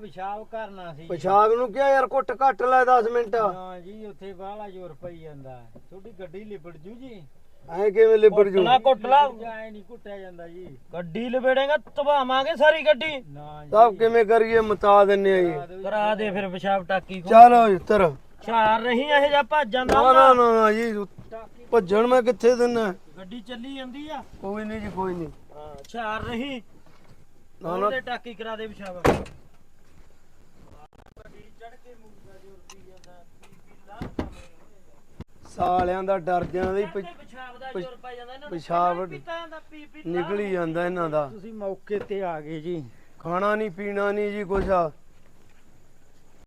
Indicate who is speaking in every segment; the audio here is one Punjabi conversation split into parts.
Speaker 1: ਪਿਸ਼ਾਬ ਕਰਨਾ ਸੀ।
Speaker 2: ਪਿਸ਼ਾਬ ਨੂੰ ਕਿਹਾ ਯਾਰ ਘੁੱਟ ਘੱਟ ਲੈ 10 ਮਿੰਟ।
Speaker 1: ਹਾਂ ਜੀ ਉੱਥੇ ਬਾਹਲਾ ਜ਼ੋਰ ਪਈ ਜਾਂਦਾ। ਤੁਹਾਡੀ ਗੱਡੀ ਲਿਬੜ ਜੂ ਜੀ।
Speaker 2: ਐ ਕਿਵੇਂ ਲਿਬੜ ਜੂ?
Speaker 1: ਨਾ ਕੁੱਟ ਲਾ ਐ ਨਹੀਂ ਕੁੱਟਿਆ ਜਾਂਦਾ ਜੀ। ਗੱਡੀ ਲਵੇੜੇਗਾ ਤਬਾਵਾਂਗੇ ਸਾਰੀ ਗੱਡੀ। ਨਾ ਜੀ।
Speaker 2: ਸਭ ਕਿਵੇਂ ਕਰੀਏ ਮਤਾ ਦਿੰਨੇ ਆ ਜੀ।
Speaker 1: ਕਰਾ ਦੇ ਫਿਰ ਪਿਸ਼ਾਬ ਟਾਕੀ ਕੋ
Speaker 2: ਚਲੋ ਇੱਧਰ
Speaker 1: ਛਾਰ ਰਹੀ ਇਹ ਜਾਂ ਭੱਜ ਜਾਂਦਾ
Speaker 2: ਨਾ ਨਾ ਨਾ। ਜੀ ਭੱਜਣ ਮੈਂ ਕਿੱਥੇ ਦਿੰਨਾ?
Speaker 1: ਗੱਡੀ ਚੱਲੀ ਜਾਂਦੀ ਆ।
Speaker 2: ਕੋਈ ਨਹੀਂ ਜੀ ਕੋਈ ਨਹੀਂ।
Speaker 1: ਹਾਂ ਛਾਰ ਰਹੀ।
Speaker 2: ਨਾ ਨਾ।
Speaker 1: ਟਾਕੀ ਕਰਾ ਦੇ ਪਿਸ਼ਾਬ।
Speaker 2: ਸਾਲਿਆਂ ਦਾ ਡਰ ਜਾਂਦਾ ਹੀ ਪ-
Speaker 1: ਪਿਸ਼ਾਬ ਦਾ ਜ਼ੋਰ ਪੈ ਜਾਂਦਾ ਇਹਨਾਂ ਨੂੰ।
Speaker 2: ਪਿਸ਼ਾਬ
Speaker 1: ਪੀਤਾ ਜਾਂਦਾ ਪੀ ਪੀ
Speaker 2: ਨਿਕਲ ਹੀ ਜਾਂਦਾ ਇਹਨਾਂ ਦਾ।
Speaker 1: ਤੁਸੀਂ ਮੌਕੇ ਤੇ ਆ ਗਏ ਜੀ।
Speaker 2: ਖਾਣਾ ਨਹੀਂ ਪੀਣਾ ਨਹੀਂ ਜੀ ਕੁਛ। ਆ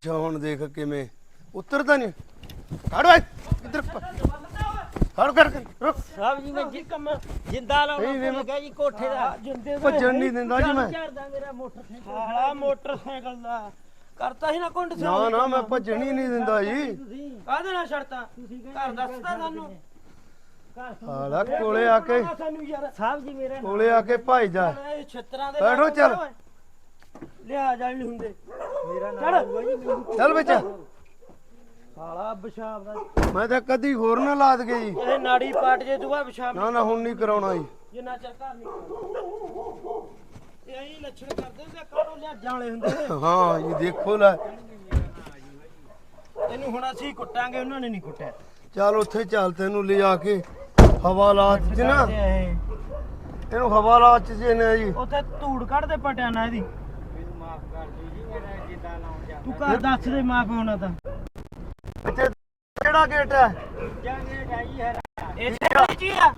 Speaker 2: ਹੁਣ ਦੇਖ ਕਿਵੇਂ। ਉੱਤਰਦਾ ਨਹੀਂ ਹੜ ਓਏ ਇੱਧਰ ਹੜ ਕਰ ਕਰ, ਰੁਕ।
Speaker 1: ਸਾਹਿਬ ਜੀ ਮੈਂ ਜੀ ਕੰਮ ਜਿੰਦਾ ਲਾਉਣਾ
Speaker 2: ਨਹੀਂ,
Speaker 1: ਜੀ ਕੋਠੇ ਦਾ। ਜਿੰਦੇ
Speaker 2: ਭੱਜਣ ਨਹੀਂ ਦਿੰਦਾ। ਜੀ ਮੈਂ।
Speaker 1: ਚੜਦਾ ਮੇਰਾ ਮੋਟਰਸਾਈਕਲ। ਹਾਲਾ ਮੋਟਰਸਾਈਕਲ ਦਾ। ਕਰਤਾ ਸੀ ਨਾ ਕੁੰਡ ਸੇ
Speaker 2: ਨਾ ਨਾ ਮੈਂ ਭੱਜਣ ਹੀ ਨਹੀਂ ਦਿੰਦਾ ਜੀ।
Speaker 1: ਤੁਸੀਂ ਕਾਹਦੇ ਨਾਲ ਛੜਤਾ ਘਰ ਦੱਸਦਾ ਸਾਨੂੰ।
Speaker 2: ਹਾਲਾ ਕੋਲੇ ਆ ਕੇ।
Speaker 1: ਸਾਨੂੰ ਯਾਰ। ਸਾਹਿਬ ਜੀ ਮੇਰੇ
Speaker 2: ਕੋਲੇ ਆ ਕੇ ਭੱਜ ਜਾ।
Speaker 1: ਇਹ ਛਤਰਾਂ ਦੇ
Speaker 2: ਬੈਠੋ ਚੱਲ।
Speaker 1: ਲਿਆ ਜਾਣ ਨਹੀਂ ਹੁੰਦੇ। ਮੇਰਾ ਨਾਮ
Speaker 2: ਚੱਲ। ਵਿੱਚ।
Speaker 1: ਹਾਲਾ ਪਿਸ਼ਾਬ ਦਾ।
Speaker 2: ਮੈਂ ਤਾਂ ਕਦੀ ਹੋਰ ਨਾ ਲਾਦ ਗਈ।
Speaker 1: ਇਹ ਨਾੜੀ ਪਾਟ ਜੇ ਦੁਆ ਪਿਸ਼ਾਬ
Speaker 2: ਨਾ ਨਾ ਹੁਣ ਨਹੀਂ ਕਰਾਉਣਾ ਜੀ।
Speaker 1: ਜਿੰਨਾ ਚਿਰ ਘਰ ਨਹੀਂ ਇਹ ਐਂ ਲੱਛਣ ਕਰਦੇ ਤੇ ਕਾਹਨੂੰ ਲਿਆ ਜਾਣੇ ਹੁੰਦੇ
Speaker 2: ਹਾਂ ਜੀ ਦੇਖੋ ਲੈ
Speaker 1: ਇਹਨੂੰ ਹੁਣ ਅਸੀਂ ਕੁੱਟਾਂਗੇ ਉਹਨਾਂ ਨੇ ਨਹੀਂ ਕੁੱਟਿਆ।
Speaker 2: ਚੱਲ ਉੱਥੇ ਚੱਲ ਤੈਨੂੰ ਲਿਜਾ ਕੇ ਹਵਾ ਲਾ ਚ ਨਾ। ਇਹਨੂੰ ਹਵਾ ਲਾ ਚ ਜੇ ਨੇ ਜੀ।
Speaker 1: ਉੱਥੇ ਧੂੜ ਕੱਢਦੇ ਪਟਿਆ ਨਾ ਇਹਦੀ। ਮੈਨੂੰ ਮਾਫ ਕਰ ਦਿਓ ਜੀ ਮੇਰਾ ਜਿੱਦਾਂ ਲਾਉਣ ਜਾ ਤੂੰ ਘਰ ਦੱਸ ਦੇ ਮਾਫ ਹੋਣਾ ਤਾਂ।
Speaker 2: ਇੱਥੇ ਕਿਹੜਾ ਗੇਟ ਹੈ?
Speaker 1: ਜਾਂਗੇ ਜਾਈ ਹਰ ਇੱਥੇ ਜੀ ਆ।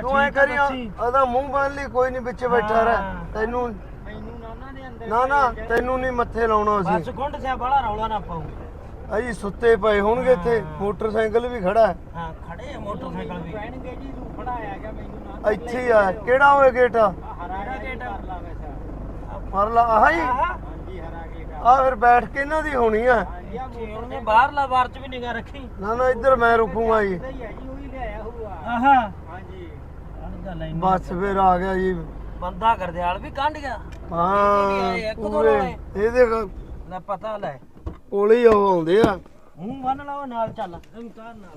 Speaker 2: ਤੂੰ ਐ ਕਰੀ ਆਦਾ ਮੂੰਹ ਬੰਨ ਲਈ ਕੋਈ ਨਹੀਂ ਵਿੱਚ ਬੈਠਾ ਰਹਿ। ਤੈਨੂੰ
Speaker 1: ਮੈਨੂੰ ਨਾ ਉਹਨਾਂ ਦੇ ਅੰਦਰ
Speaker 2: ਨਾ ਨਾ ਤੈਨੂੰ ਨਹੀਂ ਮੱਥੇ ਲਾਉਣਾ
Speaker 1: ਬਸ
Speaker 2: ਅਸੀਂ
Speaker 1: ਗੁੰਡ ਸਿਆ ਬੜਾ ਰੌਲਾ ਨਾ ਪਾਉ।
Speaker 2: ਅਜੀ ਸੁੱਤੇ ਪਏ ਹੋਣਗੇ ਇੱਥੇ ਮੋਟਰਸਾਈਕਲ ਵੀ ਖੜਾ ਹੈ।
Speaker 1: ਹਾਂ ਖੜੇ ਆ ਮੋਟਰਸਾਈਕਲ ਵੀ। ਕਹਿਣਗੇ ਜੀ ਤੂੰ ਖੜਾਇਆ ਗਿਆ ਮੈਨੂੰ ਨਾ
Speaker 2: ਇੱਥੇ ਆ। ਕਿਹੜਾ ਹੋਏ ਗੇਟ ਆ?
Speaker 1: ਹਰਾ ਗੇਟ ਕਰ ਲਾ ਵੈਸਾ
Speaker 2: ਮਰ ਲਾ ਆਹ ਹੀ?
Speaker 1: ਹਾਂਜੀ ਹਰਾ ਗੇਟ
Speaker 2: ਆ। ਫਿਰ ਬੈਠ ਕੇ ਇਹਨਾਂ ਦੀ ਹੋਣੀ ਆ।
Speaker 1: ਹਾਂਜੀ ਉਹਨੇ ਬਾਹਰਲਾ ਬਾਰ ਚ ਵੀ ਨਿਗਾ ਰੱਖੀ।
Speaker 2: ਨਾ ਨਾ ਇੱਧਰ ਮੈਂ ਰੁਕੂਗਾ ਜੀ।
Speaker 1: ਸਹੀ ਹੈ ਜੀ ਉਹੀ ਲਿਆਇਆ ਹੋਊਗਾ। ਆਹਾ।
Speaker 2: ਬਸ ਫਿਰ ਆ ਗਿਆ ਜੀ।
Speaker 1: ਬੰਦਾ ਕਰਦਿਆਲ ਵੀ ਕੰਢ ਗਿਆ।
Speaker 2: ਹਾਂ
Speaker 1: ਇੱਕ ਦੋ
Speaker 2: ਪੂਰੇ
Speaker 1: ਨਾਲੇ।
Speaker 2: ਇਹਦੇ ਕ-
Speaker 1: ਲੈ ਪਤਾ ਲੈ।
Speaker 2: ਕੋਲੇ ਹੀ ਉਹ ਆਉਂਦੇ ਆ।
Speaker 1: ਮੂੰਹ ਬੰਨ ਲਾ ਉਹ ਨਾਲ ਚੱਲ। ਇਹਨੂੰ ਤਾਰ ਨਾਲ।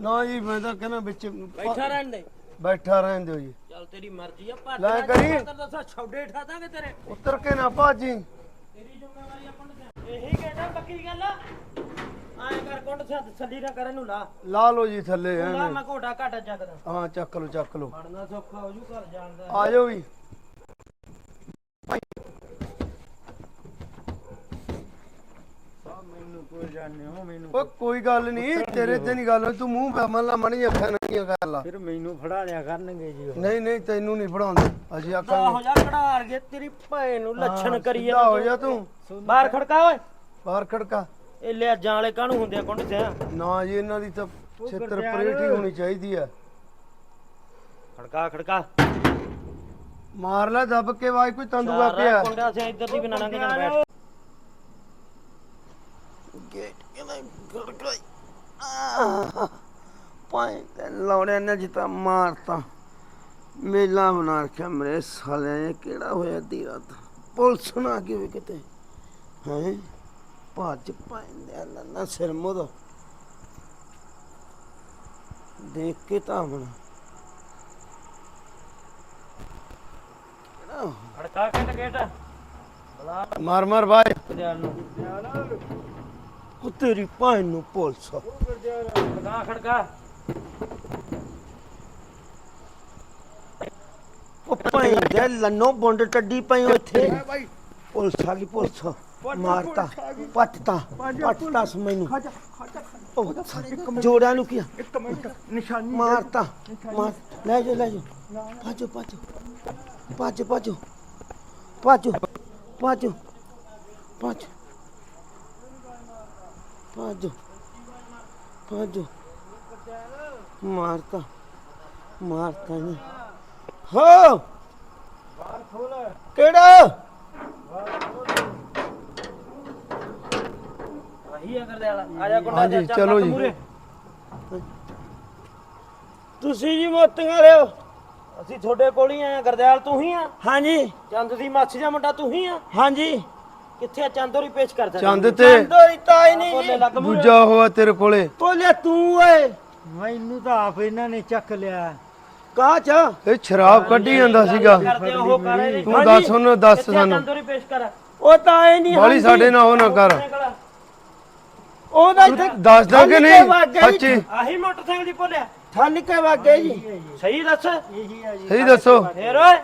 Speaker 2: ਨਾ ਜੀ ਮੈਂ ਤਾਂ ਕਹਿੰਦਾ ਵਿੱਚ
Speaker 1: ਬੈਠਾ ਰਹਿਣ ਦੇ।
Speaker 2: ਬੈਠਾ ਰਹਿਣ ਦਿਓ ਜੀ।
Speaker 1: ਚੱਲ ਤੇਰੀ ਮਰਜ਼ੀ ਆ ਭੱਜ
Speaker 2: ਲੈ
Speaker 1: ਨਾ
Speaker 2: ਕਰੀ।
Speaker 1: ਦੱਸਾਂ ਛੌਡੇ ਠਾ ਦਾਂਗੇ ਤੇਰੇ।
Speaker 2: ਉੱਤਰ ਕੇ ਨਾ ਭਾਜੀ
Speaker 1: ਤੇਰੀ ਜ਼ਿੰਮੇਵਾਰੀ ਆਪਾਂ ਨੂੰ ਇਹੀ ਕਹਿੰਦਾ ਪੱਕੀ ਗੱਲ ਆ। ਐਂ ਕਰ ਕੁੰਡ ਸਿਆ ਥੱਲੀ ਨਾ ਕਰਨ ਨੂੰ ਲਾ।
Speaker 2: ਲਾ ਲਓ ਜੀ ਥੱਲੇ
Speaker 1: ਲਾ
Speaker 2: ਐਵੇਂ।
Speaker 1: ਮੈਂ ਘੋਟਾ ਘਾਟਾ ਚੱਕਦਾ।
Speaker 2: ਹਾਂ ਚੱਕ ਲਓ ਚੱਕ ਲਓ।
Speaker 1: ਫੜਨਾ ਸੌਖਾ ਹੋ ਜੂ ਘਰ ਜਾਣ ਦਾ।
Speaker 2: ਆ ਜਾਓ ਵੀ।
Speaker 1: ਮੈਨੂੰ ਕੋਈ ਹੋ ਮੈਨੂੰ
Speaker 2: ਗੱਲ ਨਹੀਂ ਤੇਰੇ ਤੇ ਨਹੀਂ ਗੱਲ ਹੋਈ, ਤੂੰ ਮੂੰਹ ਪਾ ਮੱਲਾ ਮਣੀ ਅੱਖਾਂ ਨੰਗੀਆਂ ਕਰ ਲਾ।
Speaker 1: ਫਿਰ ਮੈਨੂੰ ਫੜਾ ਲਿਆ ਕਰਨਗੇ ਜੀ
Speaker 2: ਨਹੀਂ ਨਹੀਂ ਤੈਨੂੰ ਨਹੀਂ ਪੜਾਉਂਦੇ ਅਸੀਂ ਆਖਾਂਗੇ
Speaker 1: ਜਾ ਖੜਾਰ ਗਏ ਤੇਰੀ ਭੈਣ ਨੂੰ ਲੱਛਣ ਕਰੀ
Speaker 2: ਸਿੱਧਾ ਹੋ ਜਾ ਤੂੰ।
Speaker 1: ਬਾਹਰ ਖੜਕਾ ਓਏ।
Speaker 2: ਬਾਹਰ ਖੜਕਾ।
Speaker 1: ਇਹ ਲਿਆ ਜਾਂ ਵਾਲੇ ਕਾਹਨੂੰ ਹੁੰਦੇ ਆ ਕੁੰਡ ਸਿਆ
Speaker 2: ਨਾ ਜੀ ਇਹਨਾਂ ਦੀ ਤਾਂ ਛੇਤਰ ਪਰੇਠੀ ਹੋਣੀ ਚਾਹੀਦੀ ਆ।
Speaker 1: ਖੜਕਾ ਖੜਕਾ।
Speaker 2: ਮਾਰ ਲੈ ਦੱਬ ਕੇ ਵਾਈ ਕੋਈ ਤੰਦੂਆ ਪਿਆ।
Speaker 1: ਕੁੰਡਾ ਸਿਆ ਇੱਧਰ ਦੀ ਬਣਾ ਲਾਂਗੇ ਜਨ ਬੈਠ।
Speaker 2: ਗੇਟ ਕਿਵੇਂ ਖੜਕਾਈ? ਪਾਏ ਤੇ ਲੌੜੇ ਨੇ ਜਿੱਤਾ ਮਾਰਤਾ। ਮੇਲਾ ਬਣਾ ਰੱਖਿਆ ਮੇਰੇ ਸਾਲਿਆਂ ਨੇ ਕਿਹੜਾ ਹੋਇਆ ਦੀ ਰਾਤ? ਪੁਲਿਸ ਨਾ ਕਿ ਵੀ ਕਿਤੇ। ਹੈ? ਭੱਜ ਪੈਂਦੇ ਨਾ ਸਿਰ ਮੁਦ ਦੇਖ ਕੇ ਤਾਂ
Speaker 1: ਖੜਕਾ ਗੇਟ।
Speaker 2: ਮਾਰ ਮਾਰ ਬਾਈ
Speaker 1: ਕਦਿਆਲ ਨੂੰ।
Speaker 2: ਉਹ ਤੇਰੀ ਭੈਣ ਨੂੰ ਪੁਲਿਸ
Speaker 1: ਖੜਕਾ ਖੜਕਾ।
Speaker 2: ਉਹ ਭੈਣ ਦੇ ਲੰਨੋ ਬੁੰਡ ਟੱਡੀ ਪਈ ਇੱਥੇ। ਪੁਲਿਸ ਆ ਗਈ ਪੁਲਿਸ ਮਾਰਤਾ ਪੱਟਤਾ ਪੱਟਤਾ ਸ ਮੈਨੂੰ। ਉਹ ਜੋੜਾਂ ਨੂੰ ਕੀ ਇੱਕ ਮਿੰਟ। ਨਿਸ਼ਾਨੀ। ਮਾਰਤਾ। ਮਾਰ ਲੈ ਜਾ ਲੈ ਜਾ ਭਾਜੋ ਭਾਜੋ। ਭਾਜੋ ਭਾਜੋ। ਭਾਜੋ ਭਾਜੋ। ਭਾਜੋ। ਭਾਜੋ। ਭਾਜੋ।
Speaker 3: ਮਾਰਤਾ। ਮਾਰਤਾ ਨਹੀਂ ਹੋ! ਕਿਹੜਾ?
Speaker 1: ਆਹੀ ਆ ਕਰਦੇ ਵਾਲਾ। ਆ ਜਾ ਕੁੰਡਾ
Speaker 2: ਹਾਂਜੀ,
Speaker 1: ਚੱਲ
Speaker 2: ਚਲੋ
Speaker 1: ਲੱਗ
Speaker 2: ਜੀ।
Speaker 1: ਮੂਹਰੇ।
Speaker 3: ਤੁਸੀਂ ਜੀ ਮੋਤੀਆਂ ਵਾਲੇ ਹੋ
Speaker 1: ਅਸੀਂ ਤੁਹਾਡੇ ਕੋਲ ਹੀ ਆਏ ਆ ਗਰਦਿਆਲ ਤੂੰ ਹੀ ਆ?
Speaker 3: ਹਾਂਜੀ।
Speaker 1: ਚੰਦ ਦੀ ਮਾਛੀ ਦਾ ਮੁੰਡਾ ਤੂੰ ਹੀ ਆ?
Speaker 3: ਹਾਂਜੀ।
Speaker 1: ਕਿੱਥੇ ਆ? ਚੰਦੋਰੀ ਪੇਸ਼ ਕਰਦਾ।
Speaker 2: ਚੰਦ ਤੇ
Speaker 3: ਚੰਦੋਰੀ ਤਾਂ ਹੀ ਨਹੀਂ ਜੀ।
Speaker 1: ਲੱਗ ਮੂਹਰੇ।
Speaker 2: ਦੂਜਾ ਹੋਇਆ ਤੇਰੇ ਕੋਲੇ।
Speaker 3: ਬੋਲੇ ਤੂੰ ਓਏ।
Speaker 4: ਮੈਨੂੰ ਤਾਂ ਆਪ ਇਹਨਾਂ ਨੇ ਚੱਕ ਲਿਆ।
Speaker 3: ਕਾਹ ਚ?
Speaker 2: ਇਹ ਸ਼ਰਾਬ ਕੱਢੀ ਜਾਂਦਾ ਸੀਗਾ।
Speaker 1: ਕਰਦੇ ਉਹ ਕਰ ਇਹਦੀ।
Speaker 2: ਤੂੰ ਦੱਸ ਉਹਨੂੰ ਦੱਸ
Speaker 1: ਕਿੱਥੇ ਆ?
Speaker 2: ਸਾਨੂੰ।
Speaker 1: ਚੰਦੋਰੀ ਪੇਸ਼ ਕਰ।
Speaker 3: ਉਹ ਤਾਂ ਆਏ ਨਹੀਂ
Speaker 2: ਬਾਲੀ ਸਾਡੇ ਨਾਲ ਉਹ ਨਾ ਕਰ।
Speaker 3: ਉਹਦਾ ਇੱਥੇ
Speaker 2: ਦੱਸ ਦਾ ਕਿ ਨਹੀਂ? ਸੱਚੀ
Speaker 1: ਆਹੀ ਮੋਟਰਸਾਈਕਲ ਦੀ ਭੁੱਲਿਆ
Speaker 3: ਠੱਲ ਕੇ ਵਾਗੇ ਜੀ।
Speaker 1: ਸਹੀ ਦੱਸ।
Speaker 2: ਸਹੀ ਦੱਸੋ।
Speaker 1: ਫੇਰ ਓਏ।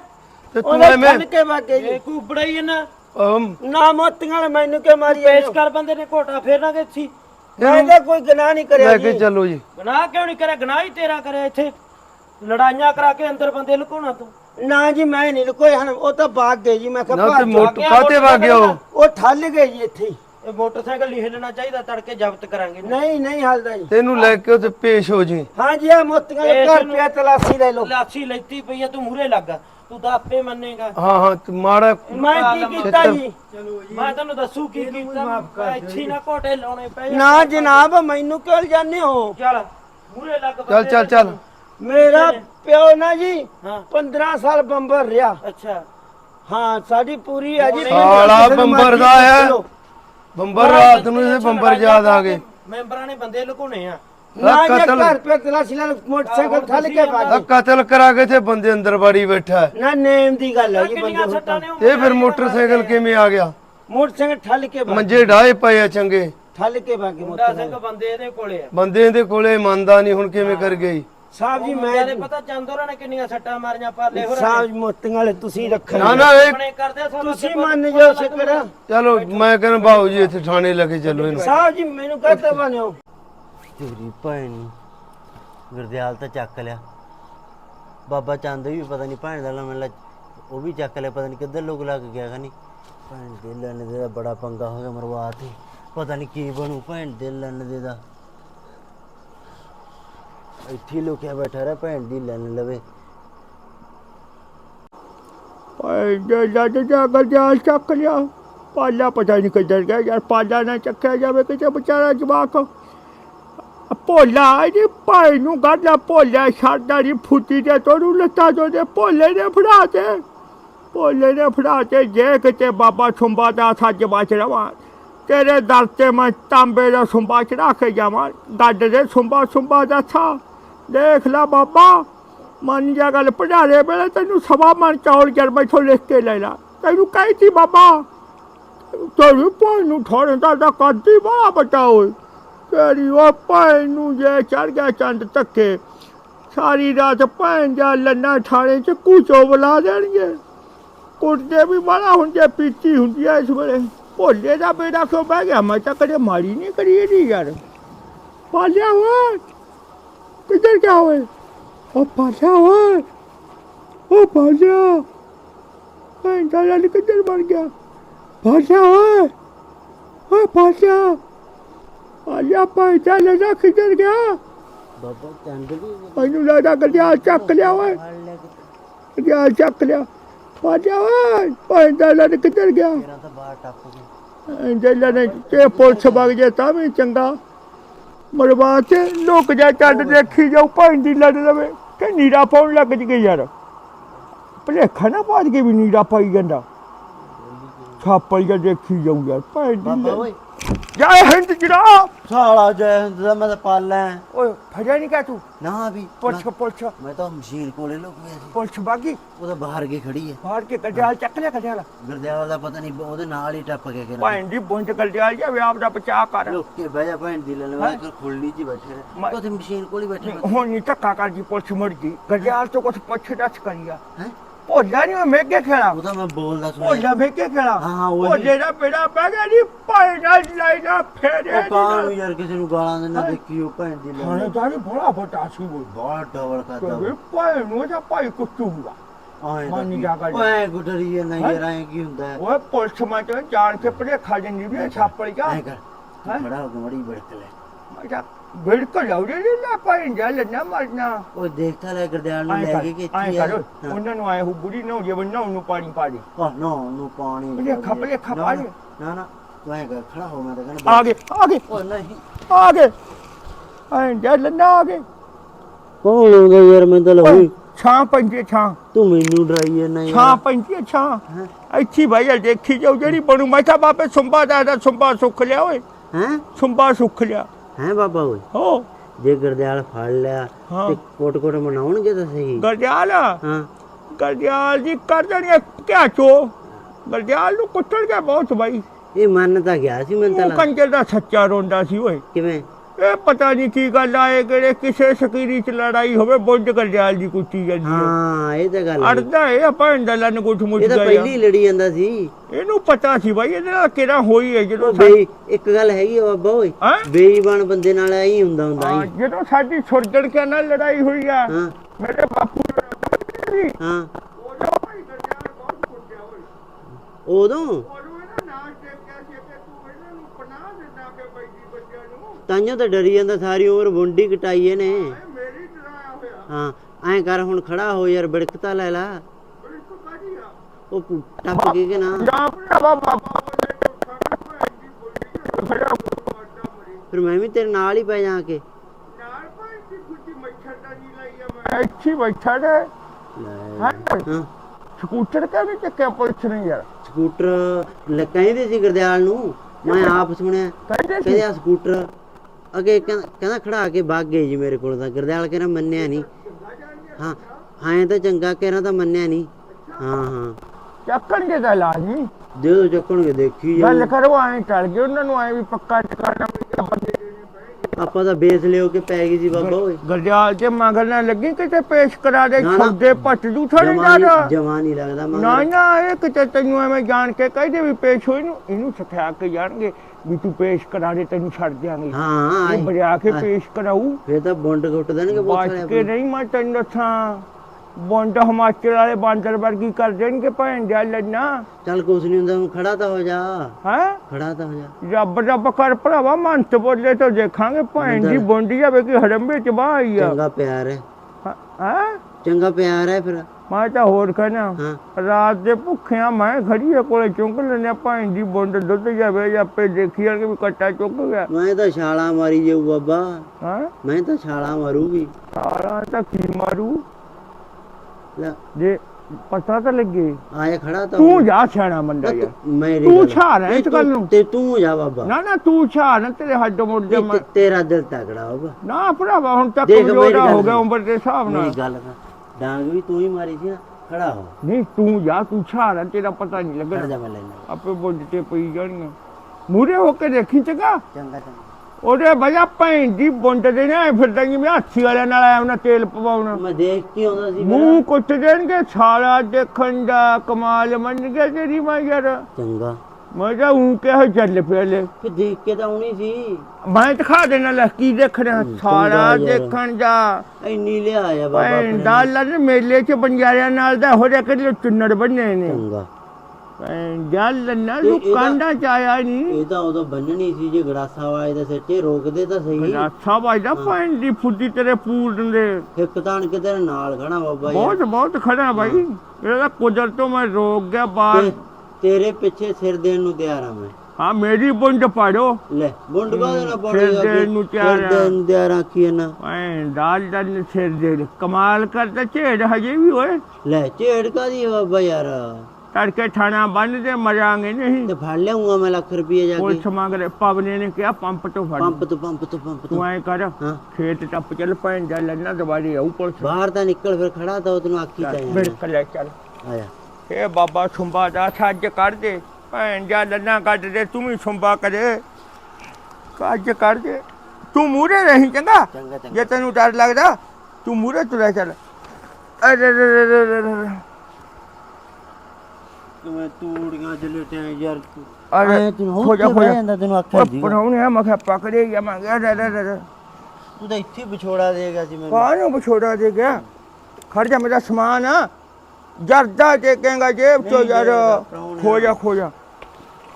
Speaker 2: ਤੇ ਤੂੰ ਐਵੇਂ
Speaker 3: ਠੱਲ ਕੇ ਵਾਗੇ ਜੀ।
Speaker 1: ਇਹ ਕੁਬੜਾ ਹੀ ਨਾ
Speaker 2: ਅਮ,
Speaker 3: ਨਾ ਮੋਤੀਆਂ ਵਾਲੇ ਮੈਨੂੰ ਕਿ ਮਾਰੀ
Speaker 1: ਪੇਸ਼ ਕਰ ਬੰਦੇ ਨੇ ਘੋਟਾ ਫੇਰਨਾ ਕਿ ਸੀ
Speaker 3: ਮੈਂ ਤਾਂ ਕੋਈ ਗੁਨਾਹ ਨਹੀਂ ਕਰਿਆ
Speaker 2: ਲੈ ਕੇ
Speaker 3: ਜੀ।
Speaker 2: ਚੱਲੋ ਜੀ।
Speaker 1: ਗੁਨਾਹ ਕਿਉਂ ਨਹੀਂ ਕਰਿਆ? ਗੁਨਾਹ ਹੀ ਤੇਰਾ ਕਰਿਆ ਇੱਥੇ। ਲੜਾਈਆਂ ਕਰਾ ਕੇ ਅੰਦਰ ਬੰਦੇ ਲੁਕਾਉਣਾ ਤੂੰ।
Speaker 3: ਨਾ ਜੀ ਮੈਂ ਨਹੀਂ ਹਣ ਉਹ ਤਾਂ ਭਾਗ ਗਏ ਜੀ। ਮੈਂ ਕਿਹਾ
Speaker 2: ਨਾ
Speaker 3: ਭਾਗ
Speaker 2: ਕਾਤੇ ਗਿਆ ਉਹ?
Speaker 3: ਉਹ ਠੱਲ ਗਏ ਜੀ ਇੱਥੇ ਹੀ।
Speaker 1: ਇਹ ਮੋਟਰਸਾਈਕਲ ਨਹੀਂ ਹਿੱਲਣਾ ਚਾਹੀਦਾ ਤੜਕੇ ਜ਼ਬਤ ਕਰਾਂਗੇ।
Speaker 3: ਨਹੀਂ ਨਹੀਂ ਹਲਦਾ ਜੀ।
Speaker 2: ਤੈਨੂੰ ਲੈ ਕੇ ਉੱਥੇ ਪੇਸ਼ ਹੋ ਜੀ।
Speaker 3: ਹਾਂ ਜੀ ਇਹ ਮੋਤੀਆਂ ਦੇ ਘਰ
Speaker 1: ਨੂੰ-
Speaker 3: ਪਿਆ ਤਲਾਸ਼ੀ ਲੈ ਲਓ।
Speaker 1: ਲਾਸੀ ਲੈਤੀ ਪਈ ਆ ਤੂੰ ਮੂਰੇ ਲੱਗ। ਤੂੰ ਤਾਂ ਆਪੇ ਮੰਨੇਗਾ।
Speaker 2: ਹਾਂ ਹਾਂ ਤੇ ਮਾੜਾ
Speaker 3: ਮੈਂ ਕੀ ਕੀਤਾ ਜੀ?
Speaker 1: ਮੈਂ ਤੈਨੂੰ ਦੱਸੂ ਕੀ ਕੀਤਾ? ਹੀ ਨਾ ਘੋਟੇ ਲਾਉਣੇ ਪਏ
Speaker 3: ਨਾ ਜਨਾਬ ਮੈਨੂੰ ਕਿਉਂ ਜਾਣੇ ਹੋ?
Speaker 1: ਚੱਲ ਮੂਰੇ ਲੱਗ
Speaker 2: ਚੱਲ ਚੱਲ ਚੱਲ।
Speaker 3: ਮੇਰਾ ਪਿਓ ਨਾ ਜੀ
Speaker 1: ਹਾਂ।
Speaker 3: 15 ਸਾਲ ਬੰਬਰ ਰਿਹਾ।
Speaker 1: ਅੱਛਾ।
Speaker 3: ਹਾਂ ਸਾਡੀ ਪੂਰੀ ਹੈ ਜੀ।
Speaker 2: ਸਾਲਾ ਬੰਬਰ ਦਾ ਹੈ। ਬੰਬਰ ਰਾਤ ਨੂੰ ਇਹ ਬੰਬਰ ਯਾਦ ਆ ਗਏ।
Speaker 1: ਮੈਂਬਰਾਂ ਨੇ ਬੰਦੇ ਲੁਕਾਉਣੇ ਆ।
Speaker 3: ਨਾ
Speaker 2: ਕਤਲ। ਆ ਕਰਾ ਕੇ ਤੇ ਬੰਦੇ ਅੰਦਰ ਬਾੜੀ ਬੈਠਾ ਹੈ।
Speaker 3: ਨਾ ਨੇਮ ਦੀ ਗੱਲ ਹੈ ਜੀ
Speaker 1: ਕਿੰਨੀਆਂ
Speaker 3: ਬੰਦੇ
Speaker 1: ਸੱਟਾਂ ਨੇ ਉਹ
Speaker 2: ਇਹ ਫਿਰ ਮੋਟਰਸਾਈਕਲ ਕਿਵੇਂ ਆ ਗਿਆ?
Speaker 3: ਮੋਟਰਸਾਈਕਲ ਠੱਲ ਕੇ ਭਾਗੇ
Speaker 2: ਮੰਜੇ ਡਾਏ ਪਏ ਆ ਚੰਗੇ।
Speaker 3: ਠੱਲ ਕੇ ਭਾਗੇ
Speaker 1: ਮੁੰਡਾ
Speaker 3: ਮੋਟਰਸਾਈਕਲ।
Speaker 1: ਸਿੰਘ ਬੰਦੇ ਇਹਦੇ ਕੋਲੇ ਆ।
Speaker 2: ਬੰਦੇ ਇਹਦੇ ਕੋਲੇ ਮੰਨਦਾ ਨਹੀਂ ਹੁਣ ਕਿਵੇਂ ਕਰ ਗਈ?
Speaker 3: ਸਾਹਿਬ ਜੀ ਮੈਂ
Speaker 1: ਪਤਾ ਚੰਦੋਰਾਂ ਨੇ ਕਿੰਨੀਆਂ ਸੱਟਾਂ ਮਾਰੀਆਂ ਪਾਲੇ ਹੋਰ
Speaker 3: ਸਾਹਿਬ ਜੀ ਮੋਤੀਆਂ ਵਾਲੇ ਤੁਸੀਂ ਰੱਖਣਾ
Speaker 2: ਨਾ ਨਾ ਇਹ
Speaker 1: ਆਪਣੇ ਕਰਦੇ ਆ ਸਾਨੂੰ
Speaker 3: ਤੁਸੀਂ ਮੰਨ ਜਾਓ ਸ਼ੁਕਰ ਆ।
Speaker 2: ਚਲੋ ਮੈਂ ਕਹਿੰਦਾ ਬਾਬੂ ਜੀ ਇੱਥੇ ਥਾਣੇ ਲੈ ਕੇ ਚੱਲੋ ਇਹਨੂੰ।
Speaker 3: ਸਾਹਿਬ ਜੀ ਮੈਨੂੰ ਕਹਤੇ ਬਣਿਓ
Speaker 4: ਤੇਰੀ ਭੈਣ ਨੂੰ ਗੁਰਦਿਆਲ ਤਾਂ ਚੱਕ ਲਿਆ। ਬਾਬਾ ਚੰਦ ਵੀ ਪਤਾ ਨਹੀਂ ਭੈਣ ਦਾ ਮੈਨੂੰ ਲੱਗ ਉਹ ਵੀ ਚੱਕ ਲਿਆ ਪਤਾ ਨਹੀਂ ਕਿੱਧਰ ਲੋਕ ਲੱਗ ਗਿਆ ਖਨੀ ਭੈਣ ਦੇ ਲੈਣ ਦੇ ਦਾ ਬੜਾ ਪੰਗਾ ਹੋ ਗਿਆ ਮਰਵਾ ਤੇ ਪਤਾ ਨਹੀਂ ਕੀ ਬਣੂ ਭੈਣ ਦੇ ਲੈਣ ਦੇ ਦਾ। ਇੱਥੇ ਲੁਕਿਆ ਬੈਠਾ ਰਿਹਾ, ਭੈਣ ਦੀ ਲੈਣ ਲਵੇ।
Speaker 5: ਓਏ ਜੇ ਜੱਜ ਜਾਗਲ ਜਾ ਚੱਕ ਲਿਆ, ਪਾਲਾ ਪਤਾ ਨਹੀਂ ਕਿੱਧਰ ਗਿਆ ਯਾਰ, ਪਾਲਾ ਨਾ ਚੱਕਿਆ ਜਾਵੇ ਕਿਤੇ ਵਿਚਾਰਾ ਜਵਾਕ। ਭੋਲਾ ਇਹਦੀ ਭਾਈ ਨੂੰ ਗੱਡਾ ਭੋਲਾ ਛੱਡਦਾ ਨਹੀਂ ਫੁੱਟੀ ਤੇ ਤੋਰੂ ਲੱਤਾਂ ਤੋਂ ਦੇ ਭੋਲੇ ਨੇ ਫੜਾ ਤੇ। ਭੋਲੇ ਨੇ ਫੜਾ ਤੇ, ਜੇ ਕਿਤੇ ਬਾਬਾ ਸੁੰਬਾ ਦਾ ਸੱਜ ਬਚ ਰਵਾਂ, ਤੇਰੇ ਦਰ ਤੇ ਮੈਂ ਤਾਂਬੇ ਦਾ ਸੁੰਬਾ ਚੜਾ ਕੇ ਜਾਵਾਂ, ਗੱਡ ਦੇ ਸੁੰਬਾ ਸੁੰਬਾ ਦਾ ਥਾ। ਦੇਖ ਲੈ ਬਾਬਾ, ਮਨ ਜਾ ਗੱਲ ਪੜਾਰੇ ਵੇਲੇ ਤੈਨੂੰ ਸਵਾ ਮਨ ਚੌਲ ਜਰ ਮੈਥੋਂ ਲਿਖ ਕੇ ਲੈ ਲਾ। ਤੈਨੂੰ ਕਹੀ ਤੀ ਬਾਬਾ, ਤੇਰੀ ਭਾਈ ਨੂੰ ਠੋਰਨ ਦਾ ਤਾਂ ਕੱਦੀ ਬੜਾ ਬਟਾ ਓਏ ਤੇਰੀ ਉਹ ਭਾਈ ਨੂੰ ਜੇ ਚੜ ਗਿਆ ਚੰਦ ਤੱਕੇ ਸਾਰੀ ਰਾਤ ਭੈਣ ਜਾ ਲੰਨਾ ਠਾਣੇ ਚ ਕੂਚੋ ਬੁਲਾ ਦੇਣਗੇ। ਕੁੱਟਦੇ ਵੀ ਮਾੜਾ ਹੁੰਦੇ ਪੀਤੀ ਹੁੰਦੀ ਐ ਇਸ ਵੇਲੇ। ਭੋਲੇ ਦਾ ਬੇੜਾ ਕਿਉਂ ਬਹਿ ਗਿਆ? ਮੈਂ ਤਾਂ ਕਦੇ ਮਾਰੀ ਨਹੀਂ ਕਰੀ ਇਹਦੀ ਯਾਰ। ਪਾਲਿਆ ਓਏ ਕਿੱਧਰ ਗਿਆ ਓਏ? ਉਹ ਪਾਲਿਆ ਓਏ। ਉਹ ਭੈਣ ਦਾ ਲੱਲ ਕਿੱਧਰ ਮਰ ਗਿਆ? ਪਾਲਿਆ ਓਏ। ਓਏ ਪਾਲਿਆ ਪਾਲਿਆ ਭਾਈ ਦਾ ਲੱਲਾ ਕਿੱਧਰ ਗਿਆ?
Speaker 4: ਬਾਬਾ ਚੰਦ ਵੀ
Speaker 5: ਮੈਨੂੰ ਲੱਗਦਾ ਗੱਡੀਆਂ ਚੱਕ ਲਿਆ ਓਏ। ਗੱਡੀਆਂ ਚੱਕ ਲਿਆ। ਪਾਲਿਆ ਓਏ। ਦਾ ਲੱਲ ਕਿੱਧਰ ਗਿਆ?
Speaker 4: ਤੇਰਾ ਤਾਂ ਬਾਹਰ ਟੱਪ ਗਿਆ।
Speaker 5: ਜੇਲਾ ਨੇ ਤੇ ਪੁਲਿਸ ਵਗ ਜੇ ਤਾਂ ਵੀ ਚੰਗਾ। ਮਰਵਾ ਤੇ ਲੋਕ ਜਾ ਚੱਡ ਦੇਖੀ ਜਾਉ ਭਾਈ ਦੀ ਲੜ ਲਵੇ। ਕਿ ਨੀਰਾ ਪਾਉਣ ਲੱਗ ਜਗੇ ਯਾਰ। ਭਲੇਖਾ ਨਾ ਬਾਜ ਕੇ ਵੀ ਨੀਰਾ ਪਾਈ ਜਾਂਦਾ। ਛਾਪਲ ਜਾ ਦੇਖੀ ਜਾਉ ਯਾਰ ਭਾਈ ਦੀ
Speaker 4: ਬਾਬਾ
Speaker 5: ਲੜ-
Speaker 4: ਓਏ।
Speaker 5: ਜਾ ਹਿੰਦ ਜਰਾ
Speaker 4: ਸਾਲਾ ਜੈ ਹਿੰਦ ਦਾ ਮੈਂ ਤਾਂ ਪਾਲਾ
Speaker 5: ਓਏ ਫੜਿਆ ਨਹੀਂ ਕਾ ਤੂੰ?
Speaker 4: ਨਾ ਵੀ
Speaker 5: ਪੁਲਿਸ ਪੁਲਿਸ
Speaker 4: ਮੈਂ ਤਾਂ ਮਸ਼ੀਨ ਕੋਲੇ ਲੁਕ ਗਿਆ ਸੀ।
Speaker 5: ਪੁਲਿਸ ਬਾਗੀ।
Speaker 4: ਉਹ ਤਾਂ ਬਾਹਰ ਕੇ ਖੜੀ ਹੈ।
Speaker 5: ਬਾਹਰ ਕੇ ਕੱਢਿਆ ਚੱਕ ਲਿਆ ਕੱਢਿਆ
Speaker 4: ਗੁਰਦਿਆਲ ਦਾ ਪਤਾ ਨਹੀਂ ਉਹਦੇ ਨਾਲ ਹੀ ਟੱਪ ਕੇ ਗਿਆ
Speaker 5: ਭਾਈ ਦੀ ਬੁੰਡ ਕੱਢਿਆ ਜਾ ਵੀ ਆਪ ਦਾ ਬਚਾ ਕਰ।
Speaker 4: ਲੁੱਕ ਕੇ ਬਹਿ ਜਾ ਭੈਣ ਦੀ ਲੈਣ ਵਾਲਾ ਕਰ ਖੁੱਲੀ ਜੀ ਬੈਠੇ
Speaker 5: ਮੈਂ-
Speaker 4: ਰਹੇ ਮਸ਼ੀਨ ਕੋਲ ਬੈਠੇ
Speaker 5: ਹੁਣ ਨਹੀਂ ਧੱਕਾ ਕਰਦੀ ਪੁਲਿਸ ਮੁੜ ਗਈ ਗੱਡਿਆਲ ਤੋਂ ਕੁਛ ਪੁੱਛ ਦੱਸ ਕਰੀਆ।
Speaker 4: ਹੈ?
Speaker 5: ਭੋਲਾ ਨਹੀਂ ਮੇਗੇ ਖੇਲਾ।
Speaker 4: ਉਹ ਤਾਂ ਮੈਂ ਬੋਲਦਾ ਸੁਣਿਆ।
Speaker 5: ਭੋਲਾ ਮੇਗੇ ਖੇਲਾ।
Speaker 4: ਹਾਂ, ਹਾਂ, ਉਹੀ।
Speaker 5: ਭੋਲੇ ਦਾ ਬੇੜਾ ਪੈ ਗਿਆ ਨਹੀਂ ਭਾਈ ਨਾਲ ਲਾਈਦਾ ਫੇਰੇ
Speaker 4: ਉਹ ਕਾਂ ਨੂੰ ਯਾਰ ਕਿਸੇ ਨੂੰ ਗਾਲਾਂ ਦੇਣਾ ਦੇਖੀ ਉਹ ਭੈਣ ਦੀ
Speaker 5: ਖਾਣੇ
Speaker 4: ਲੈਣ
Speaker 5: ਤਾਂ ਬੜਾ ਬਟਾ ਸੀ ਬੋਲ।
Speaker 4: ਬਹੁਤ ਡਬਲ ਕਰਦਾ
Speaker 5: ਭਾਈ ਨੂੰ ਤਾਂ ਭਾਈ ਕੁੱਟੂਗਾ
Speaker 4: ਆਏ
Speaker 5: ਮੰਨ ਜਾ।
Speaker 4: ਓਏ ਗੁੱਡਰੀ ਨਹੀਂ
Speaker 5: ਹੈਂ?
Speaker 4: ਯਾਰ ਐ ਕੀ ਹੁੰਦਾ? ਹੈ
Speaker 5: ਓਏ ਪੁਲਿਸ ਮੈਂ ਜਾਣ ਕੇ ਪੜੇ ਖਾ ਜਾਂਦੀ ਵੀ ਛਾਪੜ ਗਿਆ
Speaker 4: ਐ ਕਰ।
Speaker 5: ਹੈਂ?
Speaker 4: ਤੂੰ ਖੜਾ ਹੋ ਕੇ ਮੜੀ ਬੜਕ ਲੈ।
Speaker 5: ਮੈਂ ਕਿਹਾ ਬਿਲਕੁਲ ਲਾਉਦੇ ਨਹੀਂ ਨਾ ਪਾਈ ਜਾ ਲੈਣਾ ਮਰਨਾ।
Speaker 4: ਉਹ ਦੇਖ ਤਾਂ ਲੈ ਗਰਦਿਆਲ ਨੂੰ ਲੈ ਕੇ ਕਿ
Speaker 5: ਆਏ ਕਰ
Speaker 4: ਹਾਂ।
Speaker 5: ਉਹਨਾਂ ਨੂੰ ਆਏ ਹੋ ਬੁੜੀ ਨਾ ਜੇ ਬਣਾ ਉਹਨੂੰ ਪਾਣੀ ਪਾ ਦੇ।
Speaker 4: ਆਹ, ਨਾ ਨੂੰ ਪਾਣੀ
Speaker 5: ਉਹਨੇ ਖੱਪ ਲਿਆ, ਖੱਪ
Speaker 4: ਨਾ,
Speaker 5: ਆ
Speaker 4: ਨਾ। ਨਾ ਨਾ ਤੂੰ ਐਂ ਕਰ ਖੜਾ ਹੋ ਮੈਂ ਤਾਂ ਕਹਿੰਦਾ
Speaker 5: ਆ ਗਏ ਆ ਗਏ।
Speaker 4: ਉਹ ਨਹੀਂ।
Speaker 5: ਆ ਗਏ। ਆਏ ਜਾ ਲੈਣਾ ਆ ਗਏ।
Speaker 4: ਕੌਣ ਹੋ ਗਿਆ ਯਾਰ ਮੈਂ ਤਾਂ
Speaker 5: ਓਏ, ਛਾਂ ਪੰਜੇ ਛਾਂ।
Speaker 4: ਤੂੰ ਮੈਨੂੰ ਡਰਾਈ ਹੈ ਨਾ
Speaker 5: ਛਾਂ ਪੰਜੇ ਛਾਂ। ਇੱਥੇ ਭਾਈ ਦੇਖੀ ਜਾਓ ਜਿਹੜੀ ਬਣੂ। ਮੈਂ ਤਾਂ ਬਾਪੇ ਸੁੰਬਾ ਦਾ ਦਾ ਸੁੰਬਾ ਸੁੱਖ ਲਿਆ ਓਏ।
Speaker 4: ਹੈ?
Speaker 5: ਸੁੰਬਾ ਸੁੱਖ ਲਿਆ।
Speaker 4: ਹੈ ਬਾਬਾ ਓਏ?
Speaker 5: ਹੋ।
Speaker 4: ਜੇ ਗਰਦਿਆਲ ਫੜ ਲਿਆ
Speaker 5: ਹਾਂ।
Speaker 4: ਤੇ ਕੋਟ ਕੋਟ ਮਨਾਉਣਗੇ ਤਾਂ ਸਹੀ।
Speaker 5: ਗਰਦਿਆਲ?
Speaker 4: ਹਾਂ।
Speaker 5: ਗਰਦਿਆਲ ਜੀ ਕਰ ਦੇਣੀ ਕਿਆ ਚੋ ਗਰਦਿਆਲ ਨੂੰ ਕੁੱਟਣ ਗਿਆ ਬਹੁਤ ਬਾਈ।
Speaker 4: ਇਹ ਮੰਨ ਤਾਂ ਗਿਆ ਸੀ ਮੈਂ ਤਾਂ
Speaker 5: ਉਹ ਕੰਜਰ ਦਾ ਸੱਚਾ ਰੋਂਦਾ ਸੀ ਓਏ।
Speaker 4: ਕਿਵੇਂ?
Speaker 5: ਇਹ ਪਤਾ ਨਹੀਂ ਕੀ ਗੱਲ ਆਏ ਕਿਹੜੇ ਕਿਸੇ ਸਕੀਰੀ ਚ ਲੜਾਈ ਹੋਵੇ ਬੁੱਢ ਗਰਦਿਆਲ ਦੀ ਕੁੱਟੀ ਜਾਂਦੀ ਹੈ
Speaker 4: ਹਾਂ ਇਹ ਤਾਂ ਗੱਲ ਹੈ।
Speaker 5: ਅੜਦਾ ਇਹ ਆਪਾਂ ਇੰਦਲਾ ਨੂੰ ਕੁੱਟ ਮੁੱਟ
Speaker 4: ਇਹ ਤਾਂ
Speaker 5: ਗਿਆ
Speaker 4: ਪਹਿਲੀ ਲੜੀ ਜਾਂਦਾ ਸੀ।
Speaker 5: ਇਹਨੂੰ ਪਤਾ ਸੀ ਬਾਈ ਇਹਦੇ ਨਾਲ ਕਿਹੜਾ ਹੋਈ ਹੈ ਜਦੋਂ ਸਾ-
Speaker 4: ਇੱਕ ਗੱਲ ਹੈਗੀ ਆ ਬਾਬਾ ਓਏ।
Speaker 5: ਹੈਂ?
Speaker 4: ਬੇਈਮਾਨ ਬੰਦੇ ਨਾਲ ਐਂ ਹੁੰਦਾ ਹੁੰਦਾ
Speaker 5: ਹਾਂ,
Speaker 4: ਹੀ
Speaker 5: ਜਦੋਂ ਸਾਡੀ ਸੁਰਜਣ ਕੇ ਨਾਲ ਲੜਾਈ ਹੋਈ ਆ
Speaker 4: ਹਾਂ।
Speaker 5: ਮੇਰੇ ਬਾਪੂ ਨੇ
Speaker 4: ਹਾਂ।
Speaker 5: ਉਦੋਂ ਭਾਈ ਗਰਦਿਆਲ ਬਹੁਤ ਕੁੱਟਿਆ ਓਏ।
Speaker 4: ਉਦੋਂ
Speaker 5: ਉਦੋਂ ਇਹਨਾਂ ਨਾਲ ਦੇਖਿਆ ਸੀ ਕਿ ਤੂੰ ਇਹਨਾਂ ਨੂੰ ਪਨਾਹ ਦਿੰਦਾ ਕਿ ਬਾਈ ਜੀ
Speaker 4: ਤਾਈਓ ਤਾਂ ਡਰੀ ਜਾਂਦਾ ਸਾਰੀ ਉਮਰ ਬੁੰਡੀ ਕਟਾਈਏ ਨੇ
Speaker 5: ਇਹ ਮੇਰੀ ਡਰਾਇਆ ਹੋਇਆ।
Speaker 4: ਹਾਂ ਐਂ ਕਰ ਹੁਣ ਖੜਾ ਹੋ ਯਾਰ ਬਿੜਕਤਾ ਲੈ ਲਾ। ਉਹ ਟੱਪ ਕੇ ਕਿ ਨਾ?
Speaker 5: ਜਾਂ ਬਾਬਾ
Speaker 4: ਫਿਰ ਮੈਂ ਵੀ ਤੇਰੇ ਨਾਲ ਹੀ ਪੈ ਜਾ ਕੇ।
Speaker 5: ਨਾਲ ਭਾਈ ਦੀ ਗੁੱਡੀ ਮੱਛਰ ਦਾ ਨਹੀਂ ਲਈ ਆ ਮੈਂ। ਇੱਥੇ ਬੈਠਾ ਨੇ
Speaker 4: ਲੈ।
Speaker 5: ਹਾਂ।
Speaker 4: ਹਾਂ।
Speaker 5: ਸਕੂਟਰ ਕਿਉਂ ਚੱਕਿਆ ਪੁਲਿਸ ਨੇ ਯਾਰ?
Speaker 4: ਸਕੂਟਰ ਲੈ ਕਹਿੰਦੇ ਸੀ ਗਰਦਿਆਲ ਨੂੰ। ਮੈਂ ਆਪ ਸੁਣਿਆ।
Speaker 5: ਕਹਿੰਦੇ ਸੀ।
Speaker 4: ਕਹਿੰਦੇ ਆ ਸਕੂਟਰ ਅੱਗੇ ਕਹਿੰਦਾ ਖੜਾ ਕੇ ਭੱਗ ਗਏ ਜੀ ਮੇਰੇ ਕੋਲ ਤਾਂ। ਗਰਦਿਆਲ ਕਹਿੰਦਾ ਮੰਨਿਆ ਨਹੀਂ। ਹਾਂ ਹਾਂ ਇਹ ਤਾਂ ਚੰਗਾ ਕਹਿਣਾ ਤਾਂ ਮੰਨਿਆ ਨਹੀਂ। ਹਾਂ ਹਾਂ।
Speaker 5: ਚੱਕਣਗੇ ਤਾਂ ਲਾਜ਼ਮੀ
Speaker 4: ਦੇ ਦੋ ਚੱਕਣਗੇ ਦੇਖੀ
Speaker 5: ਗੱਲ
Speaker 4: ਜਾਓ।
Speaker 5: ਕਰੋ ਐਂ ਟਲ ਗਏ ਉਹਨਾਂ ਨੂੰ ਐਂ ਵੀ ਪੱਕਾ ਟਿਕਾਣਾ
Speaker 4: ਆਪਾਂ ਤਾਂ ਬੇਸ ਲਿਓ ਕੇ ਪੈ ਗਈ ਸੀ ਬਾਬਾ ਓਏ।
Speaker 5: ਗਰਜਾਲ ਤੇ ਮਗਰ ਨਾ ਲੱਗੀ ਕਿਤੇ ਪੇਸ਼ ਕਰਾ ਦੇ
Speaker 4: ਨਾ, ਨਾ।
Speaker 5: ਛੱਡੇ ਪੱਟ ਜੂ ਥੋੜੀ
Speaker 4: ਨਹੀਂ ਜਮਾ ਨਹੀਂ ਲੱਗਦਾ
Speaker 5: ਨਾ
Speaker 4: ਮਗਰ।
Speaker 5: ਨਾ ਇਹ ਕਿਤੇ ਤੈਨੂੰ ਐਵੇਂ ਜਾਣ ਕੇ ਕਹਿੰਦੇ ਵੀ ਪੇਸ਼ ਹੋਈ ਨੂੰ ਇਹਨੂੰ ਸਿਖਾ ਕੇ ਜਾਣਗੇ। ਵੀ ਤੂੰ ਪੇਸ਼ ਕਰਾ ਦੇ ਤੈਨੂੰ ਛੱਡ ਦਿਆਂਗੇ।
Speaker 4: ਹਾਂ
Speaker 5: ਇਹ ਬਜਾ ਕੇ ਪੇਸ਼ ਕਰਾਊ।
Speaker 4: ਫੇਰ ਤਾਂ ਬੁੰਡ ਘੁੱਟ ਦੇਣਗੇ ਬਹੁਤ
Speaker 5: ਬਾਤ ਕੇ ਨਹੀਂ ਮੈਂ ਤੈਨੂੰ ਦੱਸਾਂ। ਬੰਦ ਹਿਮਾਚਲ ਵਾਲੇ ਬਾਂਦਰ ਵਰਗੀ ਕਰ ਦੇਣਗੇ ਭੈਣ ਜਾ ਲੈਣਾ
Speaker 4: ਚੱਲ ਕੁਛ ਨਹੀਂ ਹੁੰਦਾ ਖੜਾ ਤਾਂ ਹੋ ਜਾ।
Speaker 5: ਹੈ?
Speaker 4: ਖੜਾ ਤਾਂ ਹੋ ਜਾ।
Speaker 5: ਰੱਬ ਰੱਬ ਕਰ ਭਰਾਵਾ ਮਨ ਤੇ ਬੋਲੇ ਤਾਂ ਦੇਖਾਂਗੇ ਭੈਣ ਦੀ ਬੋਂਡੀ ਆਵੇ ਕਿ ਹੜੰਬੇ ਚ ਬਾਹ ਆਈ ਆ।
Speaker 4: ਚੰਗਾ ਪਿਆਰ ਹੈ।
Speaker 5: ਹੈ?
Speaker 4: ਚੰਗਾ ਪਿਆਰ ਹੈ ਫਿਰ।
Speaker 5: ਮੈਂ ਤਾਂ ਹੋਰ ਕਹਿਣਾ ਰਾਤ ਦੇ ਭੁੱਖਿਆਂ ਮੈਂ ਖੜੀ ਆ ਕੋਲੇ ਚੁੰਕ ਲੈਣੇ ਭੈਣ ਦੀ ਬੋਂਡ ਦੁੱਧ ਜਾਵੇ ਜਾਂ ਆਪੇ ਦੇਖੀ ਜਾਣਗੇ ਵੀ ਕੱਟਾ ਚੁੱਕ ਗਿਆ।
Speaker 4: ਮੈਂ ਤਾਂ ਛਾਲਾ ਮਾਰੀ ਜਾਊ ਬਾਬਾ।
Speaker 5: ਹਾਂ?
Speaker 4: ਮੈਂ ਤਾਂ ਛਾਲਾ ਮਾਰੂਗੀ।
Speaker 5: ਸਾਰਾ ਤਾਂ ਕੀ ਮਾਰੂ?
Speaker 4: ਲੈ।
Speaker 5: ਜੇ ਪਤਾ ਤਾਂ ਲੱਗੇ।
Speaker 4: ਆਇਆ ਖੜਾ ਤਾਂ
Speaker 5: ਤੂੰ ਜਾ ਸਿਆਣਾ ਬੰਦਾ ਯਾਰ।
Speaker 4: ਮੇਰੀ
Speaker 5: ਤੂੰ
Speaker 4: ਗੱਲ-
Speaker 5: ਛਾਲ ਹੈ
Speaker 4: ਨਹੀਂ,
Speaker 5: ਇਸ ਗੱਲ ਨੂੰ।
Speaker 4: ਤੇ ਤੂੰ ਜਾ ਬਾਬਾ।
Speaker 5: ਨਾ ਨਾ ਤੂੰ ਛਾਲ ਨਾ ਤੇਰੇ ਹੱਡ ਮੁੱਢ ਦੇ
Speaker 4: ਤੇਰਾ ਦਿਲ ਤਗੜਾ ਹੋਗਾ
Speaker 5: ਨਾ ਭਰਾਵਾ ਹੁਣ ਤੱਕ ਕਮਜ਼ੋਰਾ ਹੋ ਗਿਆ। ਉਮਰ ਦੇ ਹਿਸਾਬ ਨਾਲ।
Speaker 4: ਮੇਰੀ ਗੱਲ ਤਾਂ ਡਾਂਗ ਵੀ ਤੂੰ ਹੀ ਮਾਰੀ ਸੀ ਨਾ ਖੜਾ ਹੋ।
Speaker 5: ਨਹੀਂ ਤੂੰ ਜਾ ਤੂੰ ਹੈ, ਤੇਰਾ ਪਤਾ ਨਹੀਂ
Speaker 4: ਖੜ
Speaker 5: ਲੱਗਣਾ
Speaker 4: ਜਾ ਮੈਂ ਲੈਣਾ
Speaker 5: ਆਪੇ ਬੁੱਢ ਤੇ ਪਈ ਜਾਣੀਆਂ। ਮੂਰੇ ਹੋ ਕੇ ਦੇਖੀ ਚੰਗਾ?
Speaker 4: ਚੰਗਾ ਚੰਗਾ।
Speaker 5: ਉਹਦੇ ਵਜਾ ਭੈਣ ਦੀ ਬੁੰਡ ਦੇ ਨੇ ਫਿਰਦਾ ਜਿਵੇਂ ਹਾਥੀ ਵਾਲਿਆਂ ਨਾਲ ਆਇਆ ਉਹਨਾਂ ਤੇਲ ਪਵਾਉਣਾ।
Speaker 4: ਮੈਂ ਦੇਖ ਕੇ ਆਉਂਦਾ ਸੀ
Speaker 5: ਮੂੰਹ ਕੁੱਟ ਦੇਣਗੇ ਸਾਲਾ ਦੇਖਣ ਦਾ ਕਮਾਲ ਮੰਨ ਗਿਆ ਤੇਰੀ ਮੈਂ ਯਾਰ।
Speaker 4: ਚੰਗਾ।
Speaker 5: ਮੈਂ ਤਾਂ ਉਹ ਕਿਹਾ ਚੱਲ ਪਿਆ ਲੈ
Speaker 4: ਫਿਰ ਦੇਖ ਕੇ ਤਾਂ ਆਉਣੀ ਸੀ।
Speaker 5: ਮੈਂ ਦਿਖਾ ਦੇਣਾ ਲੈ ਕੀ ਦੇਖਣਾ
Speaker 4: ਯਾਰ।
Speaker 5: ਦੇਖਣ ਦਾ
Speaker 4: ਇੰਨੀ ਲਿਆ ਆ ਬਾਬਾ
Speaker 5: ਭੈਣ
Speaker 4: ਆਪਣੇ
Speaker 5: ਦਾ ਲੜ ਮੇਲੇ ਚ ਬੰਜਾਰਿਆਂ ਨਾਲ ਦਾ ਹੋ ਰਿਹਾ ਕਿ ਚੁੰਨੜ ਬੰਨੇ ਨੇ।
Speaker 4: ਚੰਗਾ।
Speaker 5: ਭੈਣ ਦਾ ਲੰਨਾ
Speaker 4: ਇਹ- ਇਹਦਾ-
Speaker 5: ਲੁਕਾਂਡਾ ਚ ਆਇਆ ਨਹੀਂ
Speaker 4: ਇਹ ਤਾਂ ਉਦੋਂ ਬੰਨਣੀ ਸੀ ਜੇ ਗੜਾਸਾ ਵਾਏ ਦੇ ਸਿਰ ਤੇ ਰੋਕਦੇ ਤਾਂ ਸਹੀ।
Speaker 5: ਰਾਸਾ ਵਾਜਦਾ ਭੈਣ ਦੀ ਫੁੱਦੀ ਤੇਰੇ ਪੂਰਨ ਦੇ
Speaker 4: ਇੱਕ ਤੇਰੇ ਨਾਲ ਖੜਾ ਬਾਬਾ ਯਾਰ
Speaker 5: ਬਹੁਤ ਬਹੁਤ ਖੜਾ ਭਾਈ ਇਹਦਾ ਕੁਦਰਤ ਤੋਂ ਮੈਂ ਰੋਕ ਗਿਆ ਬਾਹਰ
Speaker 4: ਤੇ ਤੇਰੇ ਪਿੱਛੇ ਸਿਰ ਦੇਣ ਨੂੰ ਤਿਆਰ ਆ ਮੈਂ।
Speaker 5: ਹਾਂ ਮੇਰੀ ਬੁੰਡ ਪਾੜੋ।
Speaker 4: ਲੈ ਬੁੰਡ ਬਾਦੇ ਨਾ
Speaker 5: ਸਿਰ ਦੇਣ ਨੂੰ ਤਿਆਰ ਆ।
Speaker 4: ਦੇਣ ਨੂੰ ਤਿਆਰ ਆਖੀ ਨਾ
Speaker 5: ਭੈਣ ਦਾਲ ਦਾ ਸਿਰ ਦੇ ਕਮਾਲ ਕਰਦਾ ਝੇੜ ਹਜੇ ਵੀ ਓਏ।
Speaker 4: ਲੈ ਝੇੜਕਾ ਦੀ ਬਾਬਾ ਯਾਰ?
Speaker 5: ਤੜਕੇ ਥਾਣਾ ਬੰਨ ਦੇ ਮਰਾਂਗੇ ਨਹੀਂ।
Speaker 4: ਤੇ ਫੜ ਲਿਆਉਂਗਾ ਮੈਂ ਲੱਖ ਰੁਪਏ ਜਾ ਕੇ।
Speaker 5: ਪੁਲਿਸ ਮੰਗਰੇ ਪਵਨੇ ਨੇ ਕਿਹਾ ਪੰਪ ਤੋਂ ਫੜ।
Speaker 4: ਪੰਪ ਤੋਂ ਪੰਪ ਤੋਂ ਪੰਪ
Speaker 5: ਤੂੰ। ਐ ਕਰ ਖੇਤ ਟੱਪ ਚੱਲ ਭੈਣ ਦਾ ਲੰਨਾ ਦਵਾਰੀ ਆਉ ਪੁਲਿਸ।
Speaker 4: ਬਾਹਰ ਤਾਂ ਨਿਕਲ ਫਿਰ ਖੜਾ ਤਾਂ ਉਹ ਤੈਨੂੰ ਆਖੀ
Speaker 5: ਬਿਲਕੁਲ ਲੈ ਚੱਲ।
Speaker 4: ਆਇਆ।
Speaker 5: ਇਹ ਬਾਬਾ ਸੁੰਬਾ ਦਾ ਛੱਜ ਕੱਢ ਦੇ। ਭੈਣ ਜਾ ਲੰਨਾ ਕੱਢ ਦੇ ਤੂੰ ਵੀ ਸੁੰਬਾ ਕਰੇ। ਕੱਜ ਕੱਢ ਦੇ। ਤੂੰ ਮੂਰੇ ਰਹੀ ਚੰਗਾ। ਜੇ ਤੈਨੂੰ ਡਰ ਲੱਗਦਾ ਤੂੰ ਮੂਰੇ ਤੁਰਿਆ ਚੱਲ। ਅਰੇ ਰੇ ਰੇ ਰੇ ਰੇ ਰੇ।
Speaker 4: ਕਿਵੇਂ ਤੂੜੀਆਂ ਜਲਟਿਆਂ ਯਾਰ
Speaker 5: ਅਰੇ
Speaker 4: ਐਂ ਤੈਨੂੰ
Speaker 5: ਹੋ
Speaker 4: ਹੋ
Speaker 5: ਜਾ, ਹੋ।
Speaker 4: ਜਾਂਦਾ ਤੈਨੂੰ ਆਖਿਆ
Speaker 5: ਆ ਪਕੜੇ ਰੇ ਰੇ ਰੇ
Speaker 4: ਤੂੰ ਤਾਂ ਇੱਥੇ ਵਿਛੋੜਾ ਦੇਗਾ ਸੀ ਮੈਨੂੰ।
Speaker 5: ਕਾਹਨੂੰ ਵਿਛੋੜਾ ਦੇ ਗਿਆ? ਖੜ ਜਾ ਮੇਰਾ ਸਮਾਨ ਆ।
Speaker 4: जरदा टेकेगा
Speaker 5: ਖੋ तो यार खोजा खोजा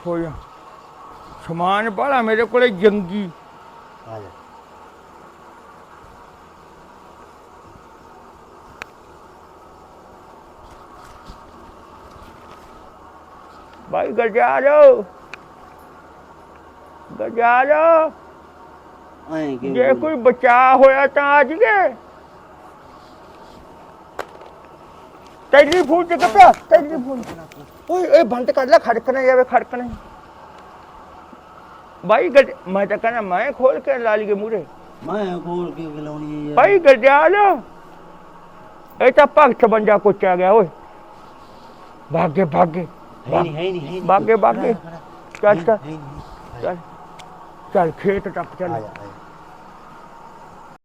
Speaker 5: खोजा ਸਮਾਨ ਬੜਾ ਮੇਰੇ ਕੋਲੇ ਜੰਗੀ।
Speaker 4: ਆ ਜਾ।
Speaker 5: ਭਾਈ ਗਜਾ ਲੋ
Speaker 4: ਗਜਾ ਜਾਓ
Speaker 5: ਜੇ ਕੋਈ ਬਚਾ ਹੋਇਆ ਤਾਂ ਆ ਜੀਏ ਟੈਲੀਫੋਨ ਤੇ ਪਿਆ ਟੈਲੀਫੋਨ ਓਏ ਇਹ ਬੰਦ ਕਰ ਲੈ ਖੜਕਣਾ ਜਾਵੇ ਖੜਕਣਾ ਭਾਈ ਗੱਜ ਮੈਂ ਤਾਂ ਕਹਿੰਦਾ ਮੈਂ ਖੋਲ ਕੇ ਲਾ ਲਈਏ ਮੂਰੇ
Speaker 4: ਮੈਂ ਕੋਲ ਕੀ ਲਾਉਣੀ ਹੈ
Speaker 5: ਭਾਈ ਗਰਜਾਲ ਇਹ ਤਾਂ ਭਗਤ ਬੰਦਾ ਕੁੱਟਿਆ ਗਿਆ ਓਏ। ਭਾਗੇ ਭਾਗੇ
Speaker 4: ਹੈ ਨਹੀਂ ਹੈ ਨਹੀਂ
Speaker 5: ਬਾਗੇ ਬਾਗੇ। ਚੱਲ ਚੱਲ। ਚੱਲ ਖੇਤ ਟੱਪ ਚੱਲ।